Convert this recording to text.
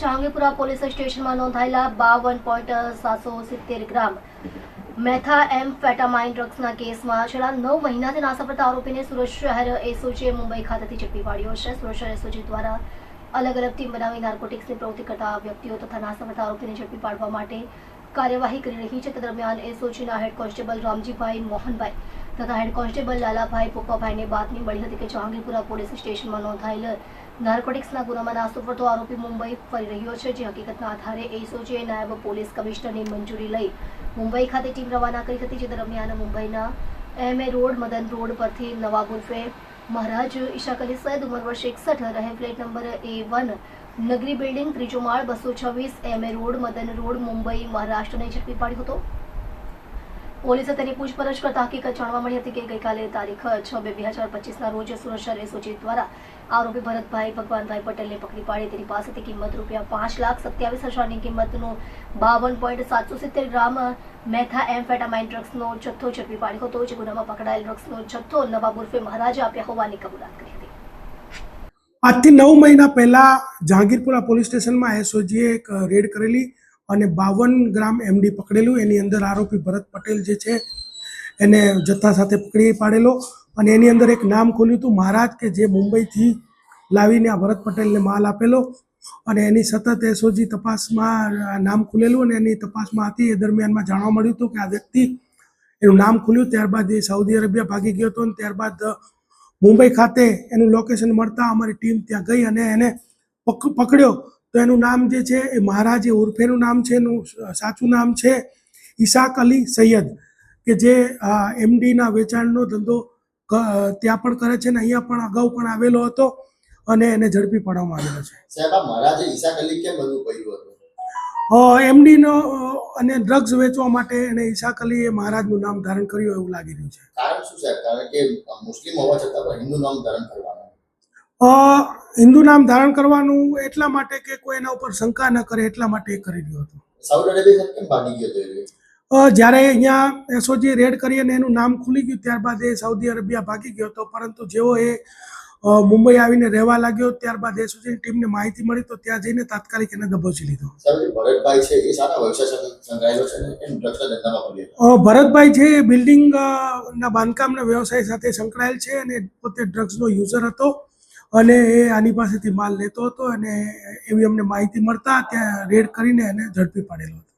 Jahangirpura police સ્ટેશનમાં નોંધાયેલા બાવન પોઈન્ટ સાતસો સિત્તેર ગ્રામ મેથા એમ ફેટામાઇન ડ્રગ્સના કેસમાં છેલ્લા નવ મહિનાથી નાસાપડતા આરોપીને સુરત શહેર એસઓજીએ મુંબઈ ખાતેથી ઝડપી પાડ્યો છે. સુરત શહેર એસઓજી દ્વારા અલગ અલગ ટીમ બનાવી નાર્કોટિક્સની પ્રવૃત્તિ કરતા વ્યક્તિઓ તથા નાસાપડતા આરોપીને ઝડપી પાડવા માટે કાર્યવાહી કરી રહી છે. તે દરમિયાન એસઓજીના હેડ કોન્સ્ટેબલ રામજીભાઈ મોહનભાઈ તથા હેડ કોન્સ્ટેબલ લાલાભાઈ પોપાભાઈને બાતમી મળી હતી કે જહાંગીરપુરા પોલીસ સ્ટેશનમાં નોંધાયેલ નાર્કોટિક્સના ગુનામાં નાસ્તો ફરતો આરોપી મુંબઈ ફરી રહ્યો છે. જે હકીકતના આધારે એસઓજીએ નાયબ પોલીસ કમિશનરની મંજૂરી લઈ મુંબઈ ખાતે ટીમ રવાના કરી હતી. જે દરમિયાન મુંબઈના M A road, Madan road પરથી નવા ઉર્ફે મહારાજ ઈશાક અલી સૈદ ઉંમર વર્ષ એકસઠ રહે ફ્લેટ નંબર એ વન નગરી બિલ્ડિંગ ત્રીજો માળ બસો છવ્વીસ M A road, Madan road, Mumbai, મહારાષ્ટ્રને ઝડપી પાડ્યો હતો. પોલીસે તેની પૂછપરછ કરતા હકીકત જાણવા મળી હતી કે ગઈકાલે તારીખ છ બે બે હજાર પચીસના રોજ સુરક્ષા શહેર દ્વારા આરોપી ભરતભાઈ ભગવાનભાઈ પટેલને પકડી પાડી તેની પાસેથી કિંમત રૂપિયા પાંચ લાખ સત્યાવીસ હજારની કિંમતનો બાવન પોઈન્ટ સાતસો સિત્તેર ગ્રામ મેથા એમ્ફેટામાઇન ડ્રગ્સનો જથ્થો ઝડપી પાડ્યો હતો. જે ગુનામાં પકડાયેલ ડ્રગ્સનો જથ્થો નવાબ ઉર્ફે મહારાજા આપ્યા હોવાની કબૂલાત કરી હતી. આજથી નવ મહિના પહેલા જહાંગીરપુરા પોલીસ સ્ટેશનમાં એસઓજીએ એક રેડ કરેલી અને બાવન ગ્રામ એમડી પકડેલું, એની અંદર આરોપી ભરત પટેલ જે છે, એને જથ્થા સાથે પકડી પાડેલો અને એની અંદર એક નામ ખોલ્યું હતું, મહારાજ કે જે મુંબઈથી લાવીને આ ભરત પટેલને માલ આપેલો અને એની સતત એસઓજી તપાસમાં નામ ખુલેલું અને એની તપાસમાં હતી. એ દરમિયાનમાં જાણવા મળ્યું હતું કે આ વ્યક્તિ એનું નામ ખુલ્યું, ત્યારબાદ એ સાઉદી અરેબિયા ભાગી ગયો હતો અને ત્યારબાદ મુંબઈ ખાતે એનું લોકેશન મળતા અમારી ટીમ ત્યાં ગઈ અને એને પક, પકડ્યો. તો એનું નામ જે છે એ મહારાજ ઉર્ફેનું નામ છે એનું સાચું નામ છે ઈશાક અલી સૈયદ કે જે એમડીના વેચાણનો ધંધો ત્યાં પણ કરે છે ને અહીંયા પણ અગાઉ પણ આવેલો હતો અને એને ઝડપી પાડવામાં આવેલો છે. સાહેબ મહારાજે ઈશા અલી કેમ બધું કહ્યું હતું? એમડીનો અને ડ્રગ્સ વેચવા માટે એને ઈશાક અલી એ મહારાજનું નામ ધારણ કર્યું એવું લાગી રહ્યું છે. કારણ શું સાહેબ? કારણ કે મુસ્લિમ હોવા છતાં હિન્દુ નામ ધારણ કરવાનું અ, હિન્દુ નામ ધારણ કરવાનું એટલા માટે કે કોઈ એના ઉપર શંકા ન કરે એટલા માટે એ કરી રહ્યો હતો. અરેબિયા કેમ ભાગી ગયો એ જ્યારે અહીંયા એસઓજી રેડ કરી અને એનું નામ ખુલી ગયું ત્યારબાદ એ સાઉદી અરેબિયા ભાગી ગયો હતો. પરંતુ જેવો એ મુંબઈ આવીને રહેવા લાગ્યો ત્યારબાદ એસઓજીની ટીમને માહિતી મળી તો ત્યાં જઈને તાત્કાલિક એને દબોચી લીધો. એ ભરતભાઈ છે એ બિલ્ડિંગ ના? બાંધકામના વ્યવસાય સાથે સંકળાયેલ છે અને પોતે ડ્રગ્સનો યુઝર હતો. અને એ આની પાસેથી માલ લેતો હતો અને એવી અમને માહિતી મળતા ત્યાં રેડ કરીને એને ઝડપી પાડેલો હતો.